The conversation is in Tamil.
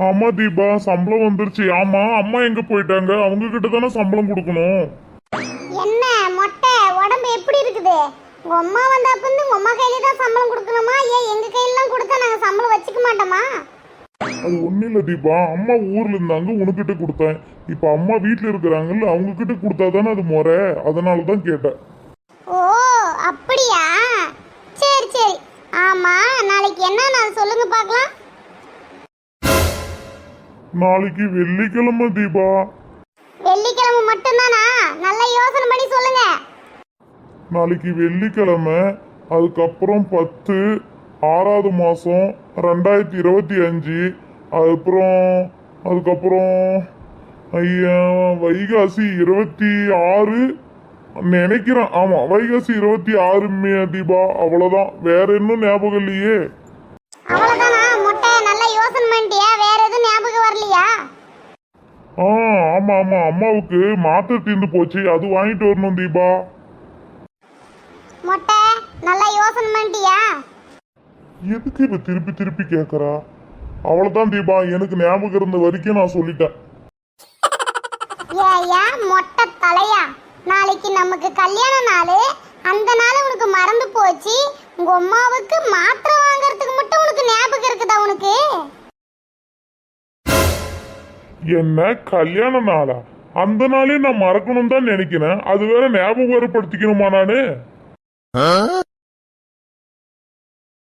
ஆமா தீபா சம்பளம் வந்துருச்சு. ஆமா அம்மா எங்க போயிட்டாங்க? அவங்க கிட்ட தானே சம்பளம் கொடுக்கணும். என்ன மொட்டை உடம்பு எப்படி இருக்குது? உங்க அம்மா வந்தப்ப இருந்து உங்க அம்மா கையில தான் சம்பளம் கொடுக்கணுமா? ஏன் எங்க கையில கொடுத்தா நாங்க சம்பளம் வச்சுக்க மாட்டோமா? அது ஒண்ணும் இல்ல தீபா. அம்மா ஊர்ல இருந்தாங்க உனக்கிட்ட கொடுத்தேன். இப்ப அம்மா வீட்ல இருக்கிறாங்கல்ல அவங்க கிட்ட கொடுத்தா தானே அது முறை. அதனால தான் கேட்டேன். ஓ அப்படியா? சரி சரி. ஆமா நாளைக்கு என்ன நாள் சொல்லுங்க பார்க்கலாம். நாளைக்கு வெள்ளிக்கிழமை தீபா. வெள்ளிக்கிழமை மட்டும்தானா? நல்லா யோசனை பண்ணி சொல்லுங்க. நாளைக்கு வெள்ளிக்கிழமை அதுக்கப்புறம் பத்து ஆறாவது மாதம் ரெண்டாயிரத்தி இருபத்தி அஞ்சு அதுக்கப்புறம் அதுக்கப்புறம் ஐயா வைகாசி இருபத்தி ஆறு நினைக்கிறேன். ஆமாம் வைகாசி இருபத்தி ஆறு மே- தீபா. அவ்வளோதான் வேற இன்னும் ஞாபகம் இல்லையே. ஆ ஆமாம் ஆமாம் அம்மாவுக்கு மாத்திரை தீர்ந்து போச்சு. அது வாங்கிட்டு வரணும் தீபா. மொட்டை நல்லா யோசனை பண்ணிட்டியா? எதுக்கு இப்போ திருப்பி திருப்பி கேட்குறா அவ்வளோதான் தீபா எனக்கு ஞாபகம் இருந்த வரைக்கும் நான் சொல்லிட்டேன். ஏயா மொட்டை தலையா? நாளைக்கு நமக்கு கல்யாண நாள். அந்த நாள் உனக்கு மறந்து போச்சு. உங்க அம்மாவுக்கு மாத்திரை வாங்குறதுக்கு மட்டும் உனக்கு ஞாபகம் இருக்குதா உனக்கு என்ன கல்யாண நாளா? அந்த நாளே நான் மறக்கணும் தான் நினைக்கிறேன். அது வேற ஞாபகம் நானு?